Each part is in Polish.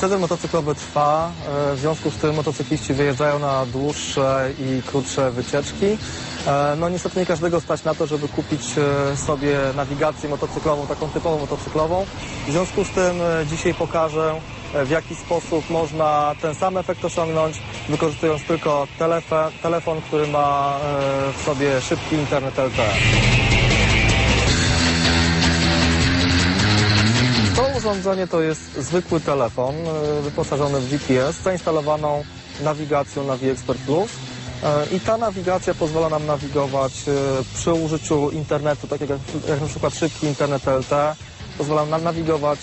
Sezon motocyklowy trwa, e, w związku z tym motocykliści wyjeżdżają na dłuższe i krótsze wycieczki. E, No niestety nie każdego stać na to, żeby kupić e, sobie nawigację motocyklową, taką typową motocyklową. W związku z tym dzisiaj pokażę, w jaki sposób można ten sam efekt osiągnąć, wykorzystując tylko telefon, telefon który ma w sobie szybki internet LTE. Urządzenie to jest zwykły telefon e, wyposażony w GPS zainstalowaną nawigacją Navi Expert Plus. E, I ta nawigacja pozwala nam nawigować e, przy użyciu internetu, tak jak, jak na przykład szybki internet LTE. Pozwala nam nawigować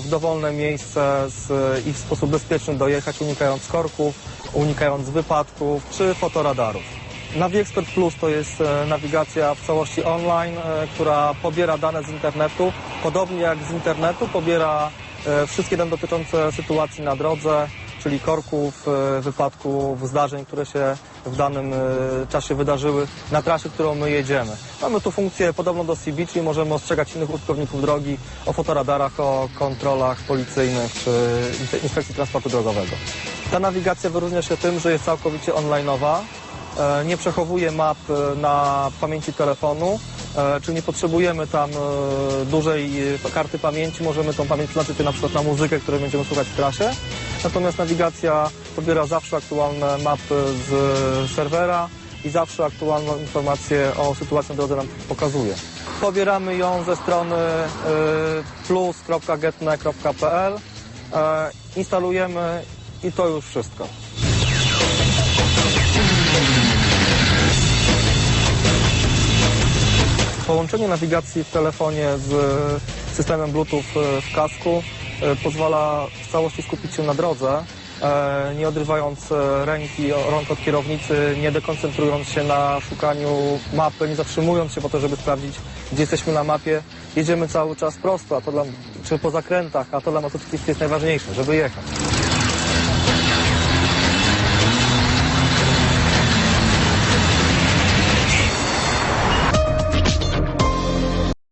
w dowolne miejsce z, i w sposób bezpieczny dojechać, unikając korków, unikając wypadków czy fotoradarów. Navi Expert Plus to jest e, nawigacja w całości online, e, która pobiera dane z internetu. Podobnie jak z internetu pobiera e, wszystkie dane dotyczące sytuacji na drodze, czyli korków, wypadków, zdarzeń, które się w danym czasie wydarzyły na trasie, którą my jedziemy. Mamy tu funkcję podobną do CB, czyli możemy ostrzegać innych użytkowników drogi o fotoradarach, o kontrolach policyjnych czy Inspekcji Transportu Drogowego. Ta nawigacja wyróżnia się tym, że jest całkowicie online'owa. E, nie przechowuje map e, na pamięci telefonu, e, czyli nie potrzebujemy tam dużej karty pamięci, możemy tą pamięć przeznaczyć na przykład na muzykę, której będziemy słuchać w trasie. Natomiast nawigacja pobiera zawsze aktualne mapy z serwera i zawsze aktualną informację o sytuacji na drodze nam pokazuje. Pobieramy ją ze strony plus.getne.pl, instalujemy i to już wszystko. Połączenie nawigacji w telefonie z systemem Bluetooth e, w kasku e, pozwala w całości skupić się na drodze, e, nie odrywając e, ręki, rąk od kierownicy, nie dekoncentrując się na szukaniu mapy, nie zatrzymując się po to, żeby sprawdzić, gdzie jesteśmy na mapie. Jedziemy cały czas prosto, a to dla, czy po zakrętach, a to dla motocyklisty jest najważniejsze, żeby jechać.